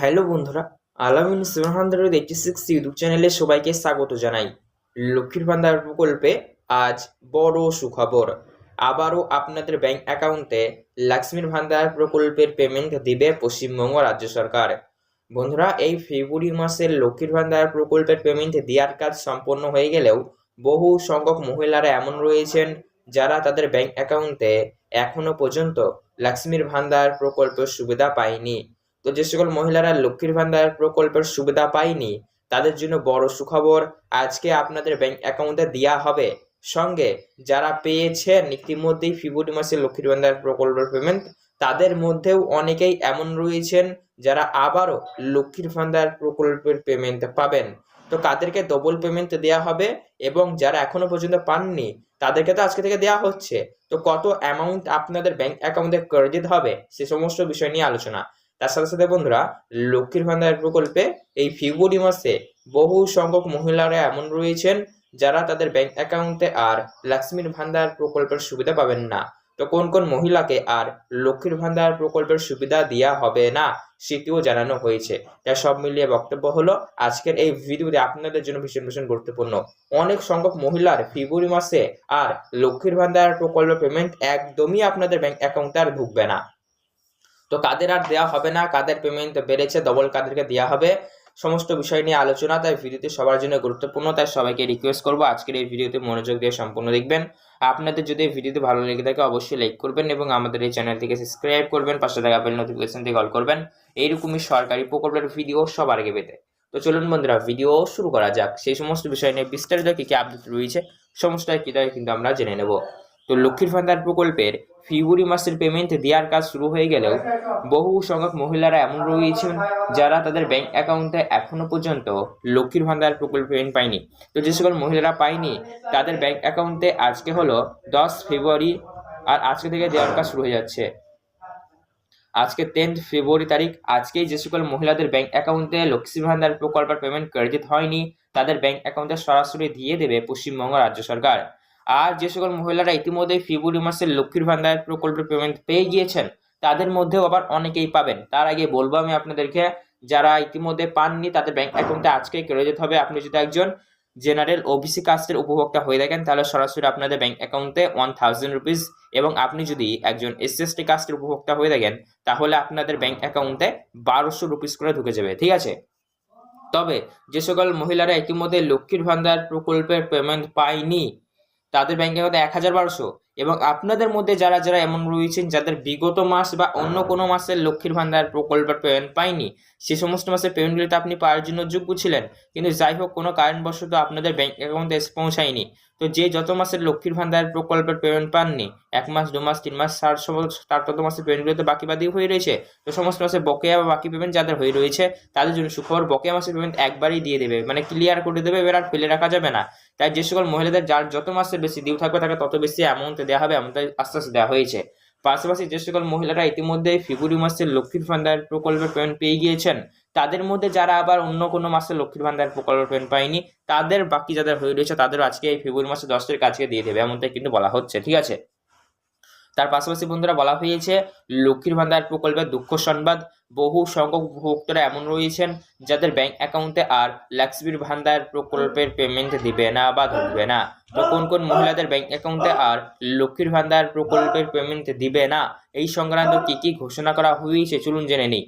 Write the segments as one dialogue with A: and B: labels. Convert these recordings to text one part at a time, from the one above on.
A: Hello বন্ধুরা, Alamin seven hundred eighty six YouTube চ্যানেলে সবাইকে স্বাগত জানাই। লক্ষ্মীর ভান্ডার প্রকল্পে আজ বড় সুখবর। আবারও আপনাদের ব্যাংক অ্যাকাউন্টে লক্ষ্মীর ভান্ডার প্রকল্পের পেমেন্ট দিবে পশ্চিমবঙ্গ রাজ্য সরকার। বন্ধুরা, এই ফেব্রুয়ারি মাসের লক্ষ্মীর ভান্ডার প্রকল্পের পেমেন্ট দেওয়ার কাজ সম্পন্ন হয়ে গেলেও বহু সংখ্যক মহিলারা এমন রয়েছেন যারা তাদের ব্যাংক অ্যাকাউন্টে এখনও পর্যন্ত লক্ষ্মীর ভান্ডার প্রকল্পের সুবিধা পায়নি। তো যে সকল মহিলারা লক্ষ্মীর ভান্ডার প্রকল্পের সুবিধা পায়নি, তাদের জন্য বড় সুখবর আজকে আপনাদের ব্যাংক অ্যাকাউন্টে দেওয়া হবে। সঙ্গে যারা পেয়েছেন ইতিমধ্যেই ফেব্রুয়ারি মাসে লক্ষ্মীর ভান্ডার প্রকল্পের পেমেন্ট তাদের মধ্যেও অনেকেই এমন রয়েছেন যারা আবারও লক্ষ্মীর ভান্ডার প্রকল্পের পেমেন্ট পাবেন। তো কাদেরকে ডবল পেমেন্ট দেওয়া হবে এবং যারা এখনও পর্যন্ত পাননি, তাদেরকে তো আজকে থেকে দেওয়া হচ্ছে। তো কত অ্যামাউন্ট আপনাদের ব্যাংক অ্যাকাউন্টে ক্রেডিট হবে, সে সমস্ত বিষয় নিয়ে আলোচনা। তার সাথে সাথে বন্ধুরা, লক্ষ্মীর ভান্ডার প্রকল্পে এই ফেব্রুয়ারি মাসে বহু সংখ্যক মহিলারা এমন রয়েছেন যারা তাদের ব্যাংক অ্যাকাউন্টে আর লক্ষ্মীর ভান্ডার প্রকল্পের সুবিধা পাবেন না। তো কোন কোন মহিলাকে আর লক্ষ্মীর ভান্ডার প্রকল্পের সুবিধা দেওয়া হবে না সেটিও জানানো হয়েছে। তাই সব মিলিয়ে বক্তব্য হলো, আজকের এই ভিডিওতে আপনাদের জন্য ভীষণ ভীষণ গুরুত্বপূর্ণ। অনেক সংখ্যক মহিলার ফেব্রুয়ারি মাসে আর লক্ষ্মীর ভান্ডার প্রকল্প পেমেন্ট একদমই আপনাদের ব্যাংক অ্যাকাউন্টে আর ঢুকবে না। তো কাদের আর দেওয়া হবে না, কাদের পেমেন্ট বেড়েছে ডবল কাদেরকে দেওয়া হবে, সমস্ত বিষয় নিয়ে আলোচনা, তাই ভিডিওতে সবার জন্য গুরুত্বপূর্ণ, তাই সবাইকে রিকোয়েস্ট করব আজকের এই ভিডিওতে মনোযোগ দিয়ে সম্পূর্ণ দেখবেন। আপনাদের যদি এই ভিডিওতে ভালো লেগে থাকে, অবশ্যই লাইক করবেন এবং আমাদের এই চ্যানেলটিকে সাবস্ক্রাইব করবেন, পাশে থাকা বেল নোটিফিকেশন দিয়ে কল করবেন। এইরকমই সরকারি প্রকল্পের ভিডিও সবার আগে পেতে। তো চলুন বন্ধুরা ভিডিও শুরু করা যাক। সেই সমস্ত বিষয় নিয়ে বিস্তারিত কী কী আপডেট রয়েছে সমস্ত কী কিন্তু আমরা জেনে নেব। তো লক্ষ্মীর ভান্ডার প্রকল্পের ফেব্রুয়ারি মাসের পেমেন্ট দেওয়ার কাজ শুরু হয়ে গেলেও বহু সংখ্যক মহিলারা এমন রয়েছেন যারা তাদের ব্যাংক অ্যাকাউন্টে এখনও পর্যন্ত লক্ষ্মীর ভান্ডার প্রকল্প পেমেন্ট পায়নি। তো যে সকল মহিলারা পায়নি, তাদের ব্যাংক অ্যাকাউন্টে আজকে হলো দশ ফেব্রুয়ারি আর আজকে থেকে দেওয়ার কাজ শুরু হয়ে যাচ্ছে। আজকে টেন্থ ফেব্রুয়ারি তারিখ, আজকেই যে সকল মহিলাদের ব্যাংক অ্যাকাউন্টে লক্ষ্মী ভান্ডার প্রকল্পের পেমেন্ট ক্রেডিট হয়নি, তাদের ব্যাংক অ্যাকাউন্টে সরাসরি দিয়ে দেবে পশ্চিমবঙ্গ রাজ্য সরকার। আর যে সকল মহিলারা ইতিমধ্যে ফেব্রুয়ারি মাসের লক্ষ্মীর ভান্ডার প্রকল্পের পেমেন্ট পেয়ে গিয়েছেন, তাদের মধ্যেও আবার অনেকেই পাবেন। তার আগে বলব আমি আপনাদেরকে, যারা ইতিমধ্যে পাননি, তাদের ব্যাংক অ্যাকাউন্টে আজকে আজকেই যেতে হবে। আপনি যদি একজন জেনারেল ওবিসি কাস্টের উপভোক্তা হয়ে থাকেন, তাহলে সরাসরি আপনাদের ব্যাংক অ্যাকাউন্টে ওয়ান থাউজেন্ড রুপিস এবং আপনি যদি একজন এস এস টি কাস্টের উপভোক্তা হয়ে থাকেন, তাহলে আপনাদের ব্যাংক অ্যাকাউন্টে বারোশো রুপিস করে ঢুকে যাবে। ঠিক আছে? তবে যে সকল মহিলারা ইতিমধ্যে লক্ষ্মীর ভান্ডার প্রকল্পের পেমেন্ট পায়নি তাদের ব্যাংক অ্যাকাউন্টে এক হাজার বারোশো। এবং আপনাদের মধ্যে যারা যারা এমন রয়েছেন যাদের বিগত মাস বা অন্য কোনো মাসের লক্ষ্মীর ভান্ডার প্রকল্পের পেমেন্ট পায়নি, সে সমস্ত মাসের পেমেন্টগুলিতে আপনি পাওয়ার জন্য যোগ্য ছিলেন। কিন্তু যাই হোক, কোনো কারণবশত আপনাদের ব্যাঙ্ক অ্যাকাউন্টে এসে পৌঁছায়নি। তো যে যত মাসের লক্ষ্মীর ভান্ডার প্রকল্পের পেমেন্ট পাননি, এক মাস, দু মাস, তিন মাস চার তার তত মাসের পেমেন্টগুলোতে বাকি বাদি হয়ে রয়েছে। তো সমস্ত মাসের বকেয়া বা বাকি পেমেন্ট যাদের হয়ে রয়েছে, তাদের জন্য সুখবর, বকেয়া মাসের পেমেন্ট একবারই দিয়ে দেবে। মানে ক্লিয়ার করে দেবে, এবার আর ফেলে রাখা যাবে না। তাই যে সকল মহিলাদের, যার যত মাসের বেশি ডিউ থাকবে, তাকে তত বেশি অ্যামাউন্ট দেওয়া হবে আস্তে আস্তে দেওয়া হয়েছে। পাশাপাশি যে সকল মহিলারা ইতিমধ্যে ফেব্রুয়ারি মাসে লক্ষ্মীর ভান্ডার প্রকল্পের পেমেন্ট পেয়ে গিয়েছেন, তাদের মধ্যে যারা আবার অন্য কোনো মাসে লক্ষ্মীর ভান্ডার প্রকল্পের পেমেন্ট পায়নি, তাদের বাকি যাদের হয়ে রয়েছে তাদের আজকে এই ফেব্রুয়ারি মাসে দশ তারিখ আজকে দিয়ে দেবে, এমনটাই কিন্তু বলা হচ্ছে, ঠিক আছে? তার পাশাপাশি বন্ধুরা বলা হয়েছে, লক্ষ্মীর ভান্ডার প্রকল্পের দুঃখ সংবাদ, বহু সংখ্যক উপভোক্তারা এমন রয়েছেন যাদের ব্যাংক অ্যাকাউন্টে আর লক্ষ্মীর ভান্ডার প্রকল্পের পেমেন্ট দিবে না বা ঢুকবে না। তো কোন কোন মহিলাদের ব্যাংক অ্যাকাউন্টে আর লক্ষ্মীর ভান্ডার প্রকল্পের পেমেন্ট দিবে না? এই সংক্রান্ত কি কি ঘোষণা করা হয়েছে চলুন জেনে নিই।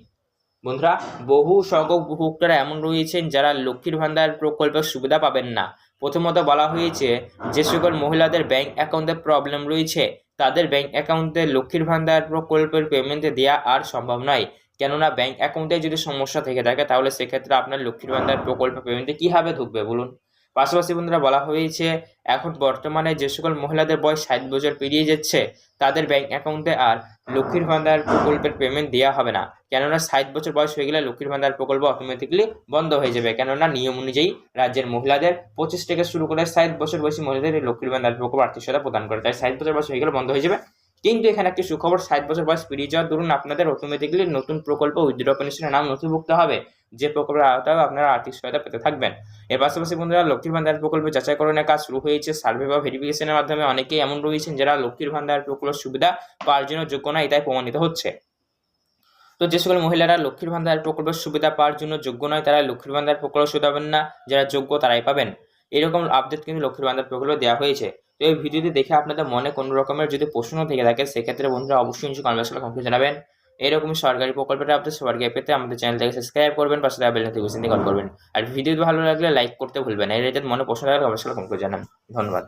A: বন্ধুরা, বহু সংখ্যক উপভোক্তারা এমন রয়েছেন যারা লক্ষ্মীর ভান্ডার প্রকল্পের সুবিধা পাবেন না। প্রথমত বলা হয়েছে, যে সকল মহিলাদের ব্যাংক অ্যাকাউন্টে প্রবলেম রয়েছে তাদের ব্যাংক অ্যাকাউন্টে লক্ষ্মীর ভান্ডার প্রকল্পের পেমেন্ট দেওয়া আর সম্ভব নয়। কেননা ব্যাংক অ্যাকাউন্টে যদি সমস্যা থেকে থাকে, তাহলে সেক্ষেত্রে আপনার লক্ষ্মীর ভান্ডার প্রকল্প পেমেন্টে কীভাবে ঢুকবে বলুন? পাশাপাশি বন্ধুরা বলা হয়েছে, এখন বর্তমানে যে সকল মহিলাদের বয়স ষাট বছর পেরিয়ে যাচ্ছে, তাদের ব্যাংক অ্যাকাউন্টে আর লক্ষ্মীর ভান্ডার প্রকল্পের পেমেন্ট দেওয়া হবে না। কেননা ষাট বছর বয়স হয়ে গেলে লক্ষ্মীর ভান্ডার প্রকল্প অটোমেটিকলি বন্ধ হয়ে যাবে। কেননা নিয়ম অনুযায়ী রাজ্যের মহিলাদের পঁচিশ থেকে শুরু করে ষাট বছর বয়সী মহিলাদের লক্ষ্মীর ভান্ডার প্রকল্প আর্থিক সহায়তা প্রদান করে। তাই ষাট বছর বয়স হয়ে গেলে বন্ধ হয়ে যাবে। কিন্তু এখানে একটি সুখবর, ষাট বছর বয়স পেরিয়ে যাওয়ার দরুন আপনাদের অটোমেটিকলি নতুন প্রকল্প উইথড্র পেনশনের নাম নথিভুক্ত হবে। যে প্রকল্পের আওতায় আপনারা আর্থিক সহায়তা পেতে থাকবেন। এর পাশাপাশি বন্ধুরা, লক্ষ্মীর ভান্ডার প্রকল্পে যাচাইকরণের কাজ শুরু হয়েছে। সার্ভে বা ভেরিফিকেশনের মাধ্যমে অনেকেই এমন রয়েছেন যারা লক্ষ্মীর ভান্ডার প্রকল্প সুবিধা পাওয়ার জন্য যোগ্য নয় তাই প্রমাণিত হচ্ছে। তো তো যে সকল মহিলারা লক্ষ্মীর ভান্ডার প্রকল্পের সুবিধা পাওয়ার জন্য যোগ্য নয়, তারা লক্ষ্মীর ভান্ডার প্রকল্প সুবিধা পাবেন না, যারা যোগ্য তারাই পাবেন। এরকম আপডেট কিন্তু লক্ষ্মীর ভান্ডার প্রকল্পে দেওয়া হয়েছে। তো এই ভিডিওটি দেখে আপনাদের মনে কোনো রকমের যদি প্রশ্ন থেকে থাকে, সেক্ষেত্রে বন্ধুরা অবশ্যই নিচে কমেন্ট বক্সে জানাবেন। এরকমই সরকারি প্রকল্পের আপনি সবার গিয়ে পেতে আমাদের চ্যানেলটাকে সাবস্ক্রাইব করবেন, পাশে থাকা বেল নোটিফিকেশন কল করবেন। আর ভিডিও ভালো লাগলে লাইক করতে ভুলবেন এর মনে প্রশ্ন থাকলে অবশ্যই কমেন্ট করে জানান ধন্যবাদ।